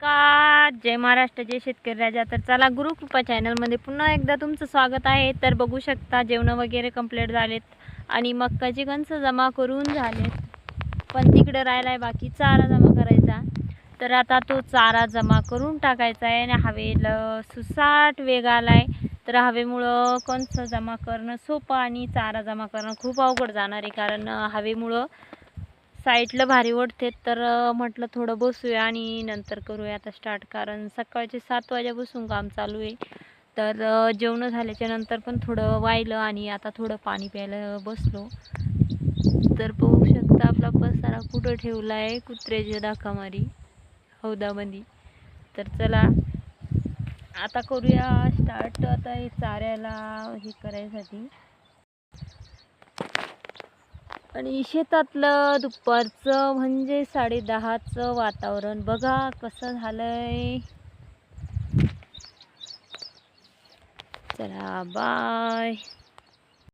का जय महाराष्ट्र जय शेतकरी राजा. तर चला गुरुकृपा चॅनलमध्ये पुन्हा एकदा तुमचं स्वागत आहे. तर बघू शकता जेवणं वगैरे कंप्लीट झालेत आणि मक्काचे कणस जमा करून झालेत. पण तिकडं राहिला आहे बाकी चारा जमा करायचा. तर आता तो चारा जमा करून टाकायचा आहे आणि हवेला सुसाट वेग आला आहे तर हवेमुळं कणस जमा करणं सोपं आणि चारा जमा करणं खूप अवघड जाणार आहे. कारण हवेमुळं साईटला भारी ओढते तर म्हटलं थोडं बसूया आणि नंतर करूया आता स्टार्ट कारण सकाळचे सात वाजेपासून काम चालू आहे. तर जेवणं झाल्याच्यानंतर पण थोडं वाहिलं आणि आता थोडं पाणी प्यायला बसलो. तर पाहू शकता आपला पसारा कुठं ठेवला आहे कुत्र्याच्या दाखामारी हौदामध्ये. तर चला आता करूया स्टार्ट आता हे चाऱ्याला हे करायसाठी. आणि शेतातलं दुपारचं म्हणजे साडे दहाचं वातावरण. बघा कसं झालंय. चला बाय